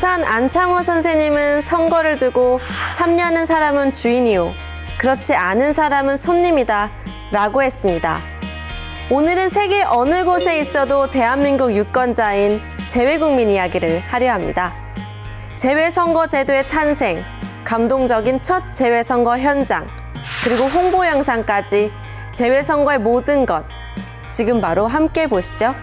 도산 안창호 선생님은 선거를 두고 참여하는 사람은 주인이요. 그렇지 않은 사람은 손님이다. 라고 했습니다. 오늘은 세계 어느 곳에 있어도 대한민국 유권자인 재외국민 이야기를 하려 합니다. 재외선거 제도의 탄생, 감동적인 첫 재외선거 현장, 그리고 홍보 영상까지 재외선거의 모든 것. 지금 바로 함께 보시죠.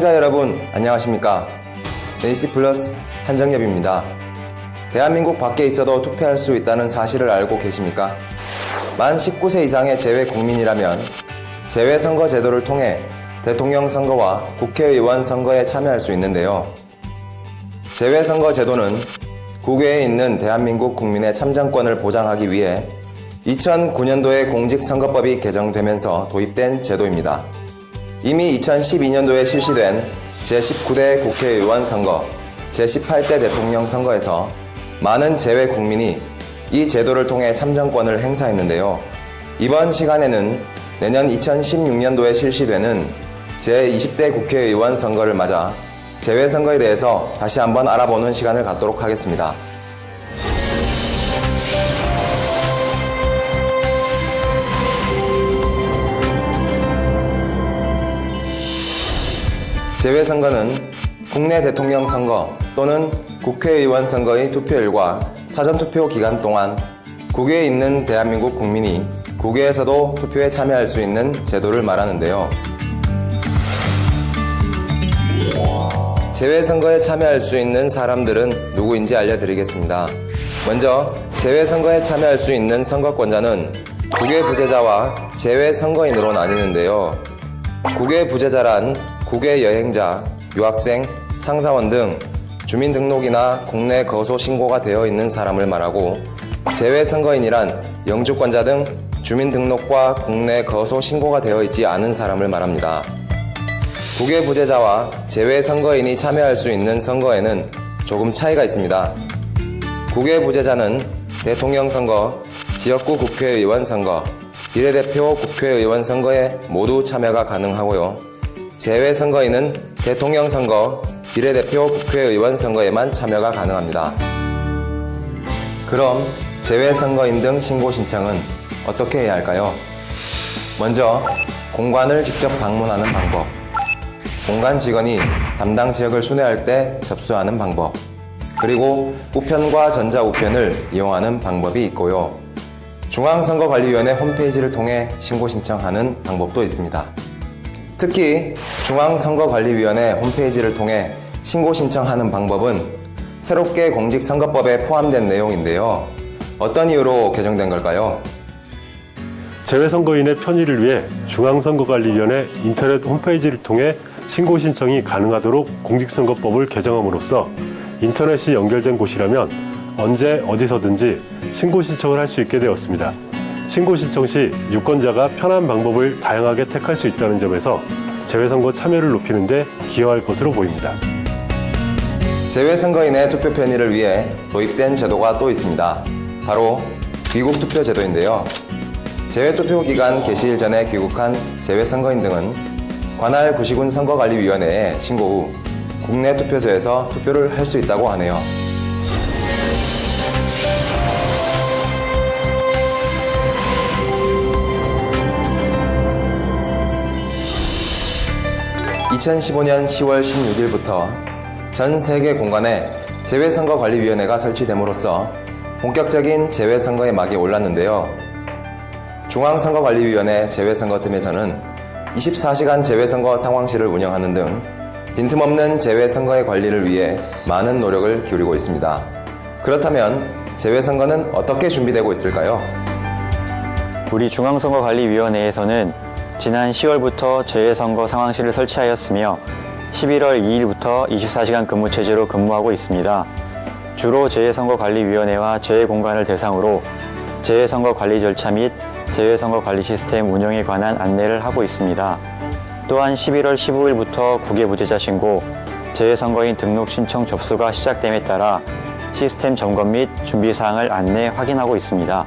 시청자 여러분, 안녕하십니까? 네이시 플러스 한정엽입니다. 대한민국 밖에 있어도 투표할 수 있다는 사실을 알고 계십니까? 만 19세 이상의 재외 국민이라면 재외 선거 제도를 통해 대통령 선거와 국회의원 선거에 참여할 수 있는데요. 재외 선거 제도는 국외에 있는 대한민국 국민의 참정권을 보장하기 위해 2009년도에 공직선거법이 개정되면서 도입된 제도입니다. 이미 2012년도에 실시된 제19대 국회의원 선거, 제18대 대통령 선거에서 많은 재외 국민이 이 제도를 통해 참정권을 행사했는데요. 이번 시간에는 내년 2016년도에 실시되는 제20대 국회의원 선거를 맞아 재외 선거에 대해서 다시 한번 알아보는 시간을 갖도록 하겠습니다. 재외선거는 국내 대통령 선거 또는 국회의원 선거의 투표일과 사전투표 기간 동안 국외에 있는 대한민국 국민이 국외에서도 투표에 참여할 수 있는 제도를 말하는데요. 재외선거에 참여할 수 있는 사람들은 누구인지 알려드리겠습니다. 먼저 재외선거에 참여할 수 있는 선거권자는 국외 부재자와 재외 선거인으로 나뉘는데요. 국외 부재자란 국외 여행자, 유학생, 상사원 등 주민등록이나 국내 거소 신고가 되어 있는 사람을 말하고 재외 선거인이란 영주권자 등 주민등록과 국내 거소 신고가 되어 있지 않은 사람을 말합니다. 국외 부재자와 재외 선거인이 참여할 수 있는 선거에는 조금 차이가 있습니다. 국외 부재자는 대통령 선거, 지역구 국회의원 선거, 비례대표 국회의원 선거에 모두 참여가 가능하고요. 재외 선거인은 대통령 선거, 비례대표 국회의원 선거에만 참여가 가능합니다. 그럼 재외 선거인 등 신고 신청은 어떻게 해야 할까요? 먼저 공관을 직접 방문하는 방법. 공간 직원이 담당 지역을 순회할 때 접수하는 방법. 그리고 우편과 전자우편을 이용하는 방법이 있고요. 중앙선거관리위원회 홈페이지를 통해 신고 신청하는 방법도 있습니다. 특히 중앙선거관리위원회 홈페이지를 통해 신고 신청하는 방법은 새롭게 공직선거법에 포함된 내용인데요. 어떤 이유로 개정된 걸까요? 재외선거인의 편의를 위해 중앙선거관리위원회 인터넷 홈페이지를 통해 신고 신청이 가능하도록 공직선거법을 개정함으로써 인터넷이 연결된 곳이라면 언제 어디서든지 신고 신청을 할 수 있게 되었습니다. 신고 신청 시 유권자가 편한 방법을 다양하게 택할 수 있다는 점에서 재외선거 참여를 높이는 데 기여할 것으로 보입니다. 재외선거인의 투표 편의를 위해 도입된 제도가 또 있습니다. 바로 귀국 투표 제도인데요. 재외투표 기간 개시일 전에 귀국한 재외선거인 등은 관할 구시군 선거관리위원회에 신고 후 국내 투표소에서 투표를 할 수 있다고 하네요. (2015년 10월 16일부터) 전 세계 공간에 재외선거관리위원회가 설치됨으로써 본격적인 재외선거의 막이 올랐는데요. 중앙선거관리위원회 재외선거팀에서는 24시간 재외선거 상황실을 운영하는 등 빈틈없는 재외선거의 관리를 위해 많은 노력을 기울이고 있습니다. 그렇다면 재외선거는 어떻게 준비되고 있을까요? 우리 중앙선거관리위원회에서는 지난 10월부터 재외선거 상황실을 설치하였으며 11월 2일부터 24시간 근무 체제로 근무하고 있습니다. 주로 재외선거관리위원회와 재외공간을 대상으로 재외선거 관리 절차 및 재외선거 관리 시스템 운영에 관한 안내를 하고 있습니다. 또한 11월 15일부터 국외부재자 신고, 재외선거인 등록 신청 접수가 시작됨에 따라 시스템 점검 및 준비 사항을 안내 확인하고 있습니다.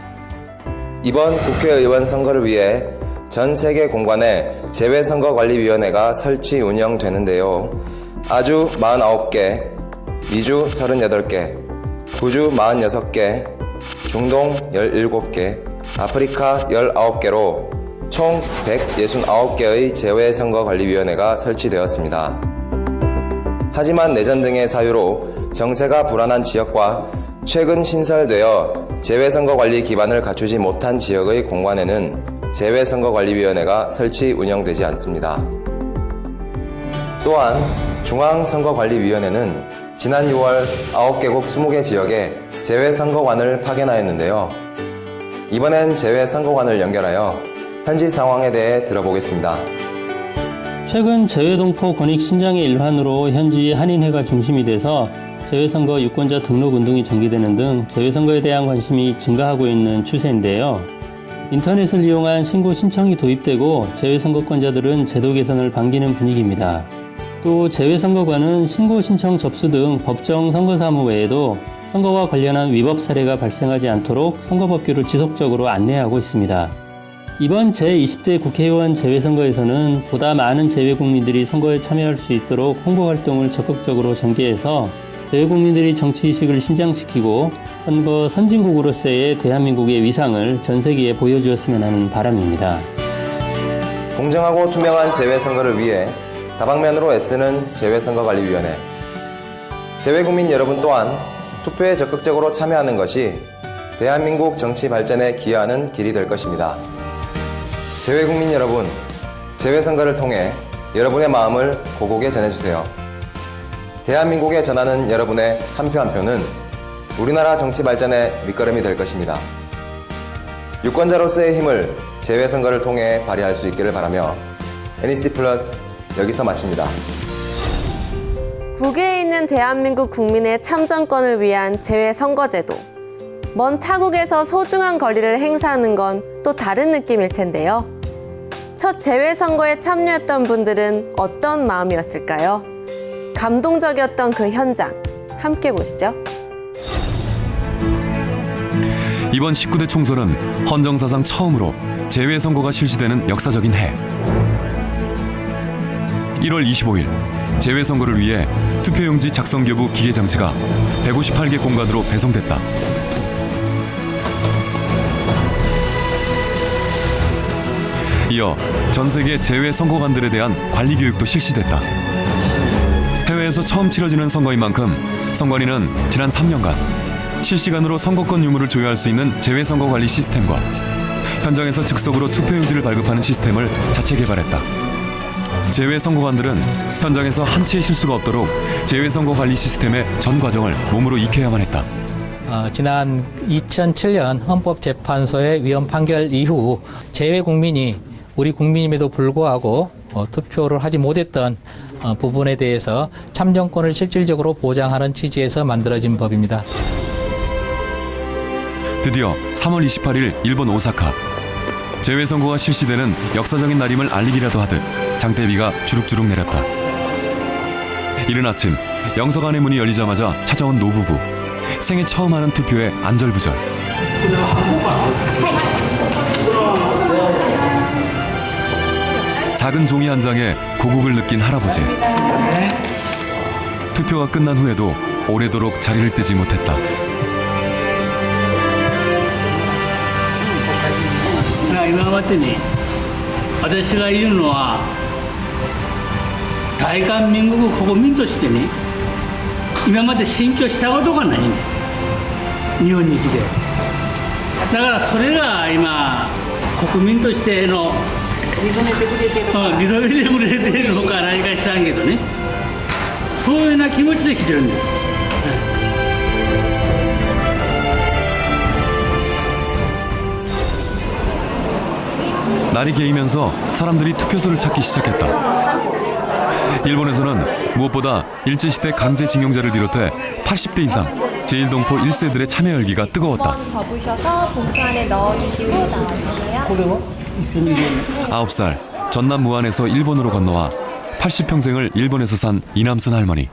이번 국회의원 선거를 위해 전 세계 공간에 재외선거관리위원회가 설치 운영되는데요. 아주 49개, 미주 38개, 구주 46개, 중동 17개, 아프리카 19개로 총 169개의 재외선거관리위원회가 설치되었습니다. 하지만 내전 등의 사유로 정세가 불안한 지역과 최근 신설되어 재외선거관리 기반을 갖추지 못한 지역의 공관에는 재외선거관리위원회가 설치 운영되지 않습니다. 또한 중앙선거관리위원회는 지난 6월 9개국 20개 지역에 재외선거관을 파견하였는데요. 이번엔 재외선거관을 연결하여 현지 상황에 대해 들어보겠습니다. 최근 재외동포 권익 신장의 일환으로 현지 한인회가 중심이 돼서 재외선거 유권자 등록 운동이 전개되는 등 재외선거에 대한 관심이 증가하고 있는 추세인데요. 인터넷을 이용한 신고 신청이 도입되고 재외선거권자들은 제도 개선을 반기는 분위기입니다. 또 재외선거관은 신고 신청 접수 등 법정 선거 사무 외에도 선거와 관련한 위법 사례가 발생하지 않도록 선거법규를 지속적으로 안내하고 있습니다. 이번 제20대 국회의원 재외선거에서는 보다 많은 재외국민들이 선거에 참여할 수 있도록 홍보 활동을 적극적으로 전개해서 재외국민들이 정치의식을 신장시키고 선거 선진국으로서의 대한민국의 위상을 전 세계에 보여주었으면 하는 바람입니다. 공정하고 투명한 재외선거를 위해 다방면으로 애쓰는 재외선거관리위원회. 재외국민 여러분 또한 투표에 적극적으로 참여하는 것이 대한민국 정치 발전에 기여하는 길이 될 것입니다. 재외국민 여러분, 재외선거를 통해 여러분의 마음을 고국에 전해주세요. 대한민국에 전하는 여러분의 한 표한 표는 우리나라 정치 발전의 밑거름이 될 것입니다. 유권자로서의 힘을 재외선거를 통해 발휘할 수 있기를 바라며 NEC 플러스 여기서 마칩니다. 국외에 있는 대한민국 국민의 참정권을 위한 재외선거제도. 먼 타국에서 소중한 권리를 행사하는 건 또 다른 느낌일 텐데요. 첫 재외선거에 참여했던 분들은 어떤 마음이었을까요? 감동적이었던 그 현장, 함께 보시죠. 이번 19대 총선은 헌정사상 처음으로 재외 선거가 실시되는 역사적인 해. 1월 25일 재외 선거를 위해 투표용지 작성 교부 기계 장치가 158개 공간으로 배송됐다. 이어 전 세계 재외 선거관들에 대한 관리 교육도 실시됐다. 해외에서 처음 치러지는 선거인 만큼 선관위는 지난 3년간 실시간으로 선거권 유무를 조회할 수 있는 재외선거 관리 시스템과 현장에서 즉석으로 투표용지를 발급하는 시스템을 자체 개발했다. 재외선거관들은 현장에서 한 치의 실수가 없도록 재외선거 관리 시스템의 전 과정을 몸으로 익혀야만 했다. 어, 지난 2007년 헌법재판소의 위헌 판결 이후 재외 국민이 우리 국민임에도 불구하고 어, 투표를 하지 못했던 어, 부분에 대해서 참정권을 실질적으로 보장하는 취지에서 만들어진 법입니다. 드디어 3월 28일 일본 오사카 재외선거가 실시되는 역사적인 날임을 알리기라도 하듯 장대비가 주룩주룩 내렸다. 이른 아침 영서관의 문이 열리자마자 찾아온 노부부 생애 처음 하는 투표에 안절부절. 작은 종이 한 장에 고국을 느낀 할아버지. 투표가 끝난 후에도 오래도록 자리를 뜨지 못했다. 今までに私が言うのは大韓民国国民としてね今まで選挙したことがないね。日本に来て。だからそれが今国民としての認めてくれてる認めてくれてるのか何か知らんけどね。そういうような気持ちで来てるんです 날이 개이면서 사람들이 투표소를 찾기 시작했다. 일본에서는 무엇보다 일제시대 강제징용자를 비롯해 80대 이상 제1동포 1세들의 참여 열기가 뜨거웠다. 접으셔서 봉투 안에 넣어주시고 나와주세요. 9살 전남 무안에서 일본으로 건너와 80평생을 일본에서 산 이남순 할머니.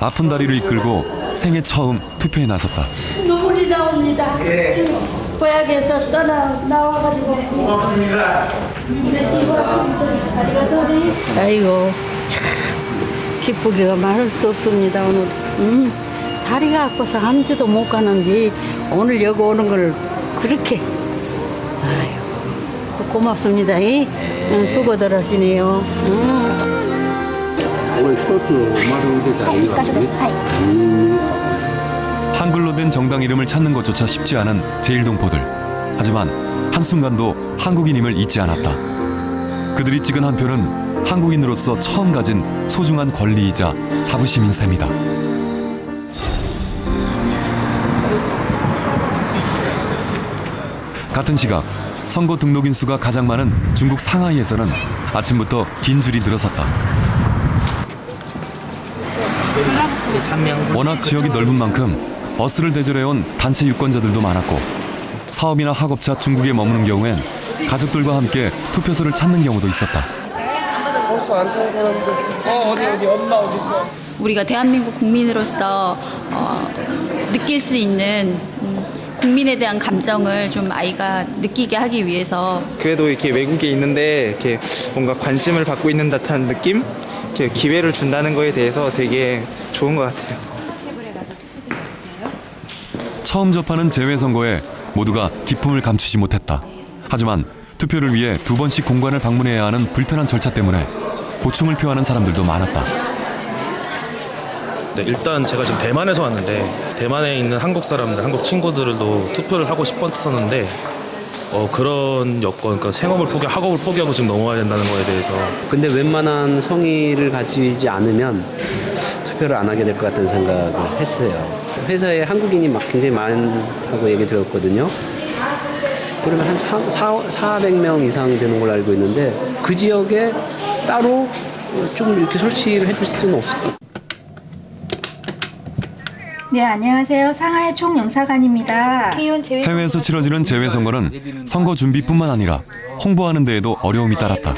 아픈 다리를 이끌고 생애 처음 투표에 나섰다. 눈물이 나옵니다. 고향에서 떠나 나와가지고 우리 시골분들 아리가토리 아이고 참 기쁘기가 말할 수 없습니다 오늘 음, 다리가 아파서 아무데도 못 가는데 오늘 여기 오는 걸 그렇게 아유 또 고맙습니다 이 응, 수고들 하시네요 음. 一箇所です。はい。 한글로 된 정당 이름을 찾는 것조차 쉽지 않은 제1동포들. 하지만 한순간도 한국인임을 잊지 않았다. 그들이 찍은 한 표는 한국인으로서 처음 가진 소중한 권리이자 자부심인 셈이다. 같은 시각 선거 등록인 수가 가장 많은 중국 상하이에서는 아침부터 긴 줄이 늘어섰다. 워낙 지역이 넓은 만큼 버스를 대절해온 단체 유권자들도 많았고 사업이나 학업차 중국에 머무는 경우엔 가족들과 함께 투표소를 찾는 경우도 있었다. 우리가 대한민국 국민으로서 어, 느낄 수 있는 음, 국민에 대한 감정을 좀 아이가 느끼게 하기 위해서 그래도 이렇게 외국에 있는데 이렇게 뭔가 관심을 받고 있는 듯한 느낌? 이렇게 기회를 준다는 거에 대해서 되게 좋은 것 같아요. 처음 접하는 재외선거에 모두가 기쁨을 감추지 못했다. 하지만 투표를 위해 두 번씩 공관을 방문해야 하는 불편한 절차 때문에 고충을 표하는 사람들도 많았다. 네, 일단 제가 지금 대만에서 왔는데 대만에 있는 한국 사람들, 한국 친구들도 투표를 하고 싶었었는데 어, 그런 여건, 그러니까 생업을 포기, 학업을 포기하고 지금 넘어와야 된다는 거에 대해서 근데 웬만한 성의를 가지지 않으면 투표를 안 하게 될 것 같다는 생각을 했어요. 회사에 한국인이 막 굉장히 많다고 얘기 들었거든요. 그러면 한 4, 400명 이상이 되는 걸로 알고 있는데 그 지역에 따로 좀 이렇게 설치를 해줄 수는 없을까? 네, 안녕하세요. 상하이 총영사관입니다. 해외에서 치러지는 재외선거는 선거 준비뿐만 아니라 홍보하는 데에도 어려움이 따랐다.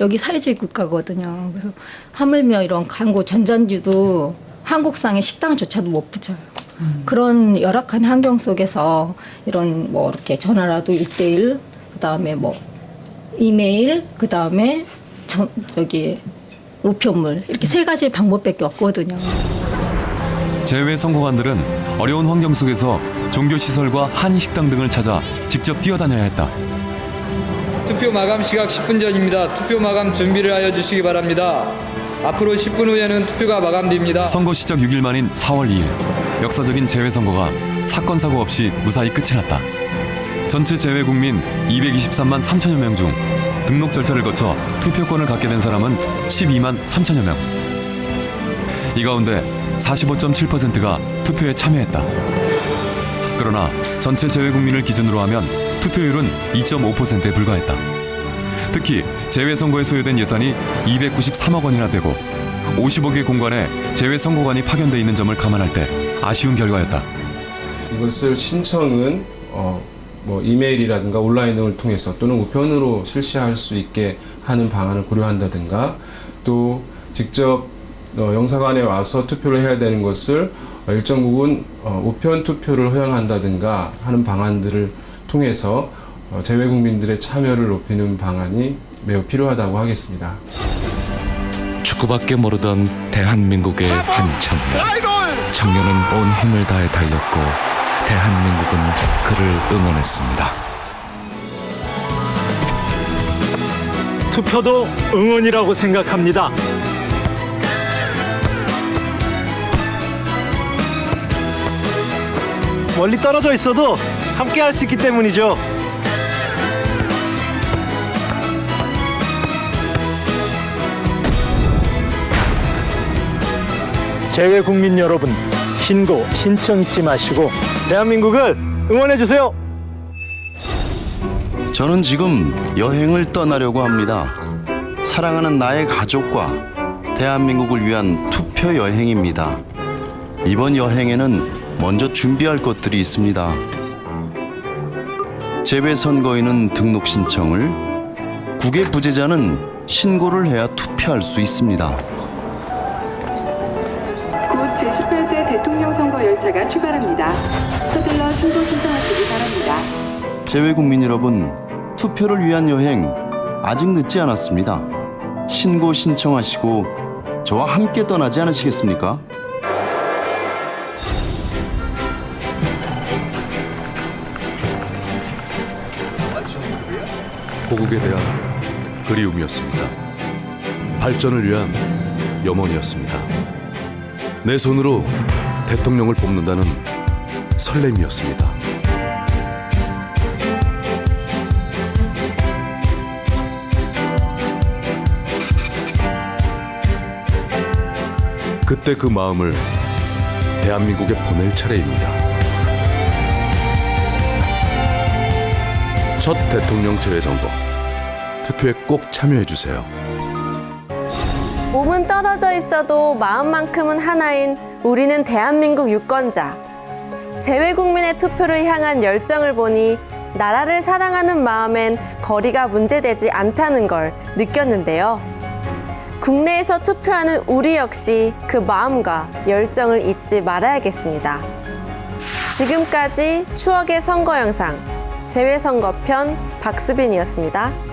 여기 사회주의 국가거든요. 그래서 하물며 이런 광고 전산지도 한국상의 식당조차도 못 붙여요. 그런 열악한 환경 속에서 이런 뭐 이렇게 전화라도 일대일 그다음에 뭐 이메일, 그다음에 저, 저기 우편물 이렇게 세 가지 방법밖에 없거든요. 재외 선거관들은 어려운 환경 속에서 종교 시설과 한인 식당 등을 찾아 직접 뛰어다녀야 했다. 투표 마감 시각 10분 전입니다. 투표 마감 준비를 하여 주시기 바랍니다. 앞으로 10분 후에는 투표가 마감됩니다. 선거 시작 6일 만인 4월 2일 역사적인 재외 선거가 사건 사고 없이 무사히 끝이 났다. 전체 재외 국민 223만 3천여 명 중 등록 절차를 거쳐 투표권을 갖게 된 사람은 12만 3천여 명. 이 가운데 45.7%가 투표에 참여했다. 그러나 전체 재외 국민을 기준으로 하면 투표율은 2.5%에 불과했다. 특히 재외 선거에 소요된 예산이 293억 원이나 되고 50억의 공간에 재외 선거관이 파견돼 있는 점을 감안할 때 아쉬운 결과였다. 이것을 신청은 어, 뭐 이메일이라든가 온라인 등을 통해서 또는 우편으로 실시할 수 있게 하는 방안을 고려한다든가 또 직접 어, 영사관에 와서 투표를 해야 되는 것을 어, 일정 부분 어, 우편 투표를 허용한다든가 하는 방안들을 통해서 어, 재외 국민들의 참여를 높이는 방안이 매우 필요하다고 하겠습니다. 축구밖에 모르던 대한민국의 한 청년. 청년은 온 힘을 다해 달렸고 대한민국은 그를 응원했습니다. 투표도 응원이라고 생각합니다. 멀리 떨어져 있어도 함께 할 수 있기 때문이죠. 재외 국민 여러분, 신고 신청 잊지 마시고 대한민국을 응원해 주세요. 저는 지금 여행을 떠나려고 합니다. 사랑하는 나의 가족과 대한민국을 위한 투표 여행입니다. 이번 여행에는 먼저 준비할 것들이 있습니다. 재외선거인은 등록 신청을, 국외 부재자는 신고를 해야 투표할 수 있습니다. 곧 제18대 대통령 선거 열차가 출발합니다. 서둘러 신고 신청하시기 바랍니다. 재외 국민 여러분, 투표를 위한 여행 아직 늦지 않았습니다. 신고 신청하시고 저와 함께 떠나지 않으시겠습니까? 고국에 대한 그리움이었습니다. 발전을 위한 염원이었습니다. 내 손으로 대통령을 뽑는다는 설렘이었습니다. 그때 그 마음을 대한민국에 보낼 차례입니다. 첫 대통령 재외선거 투표에 꼭 참여해 주세요. 몸은 떨어져 있어도 마음만큼은 하나인 우리는 대한민국 유권자. 재외 국민의 투표를 향한 열정을 보니 나라를 사랑하는 마음엔 거리가 문제되지 않다는 걸 느꼈는데요. 국내에서 투표하는 우리 역시 그 마음과 열정을 잊지 말아야겠습니다. 지금까지 추억의 선거 영상 재외선거편 박수빈이었습니다.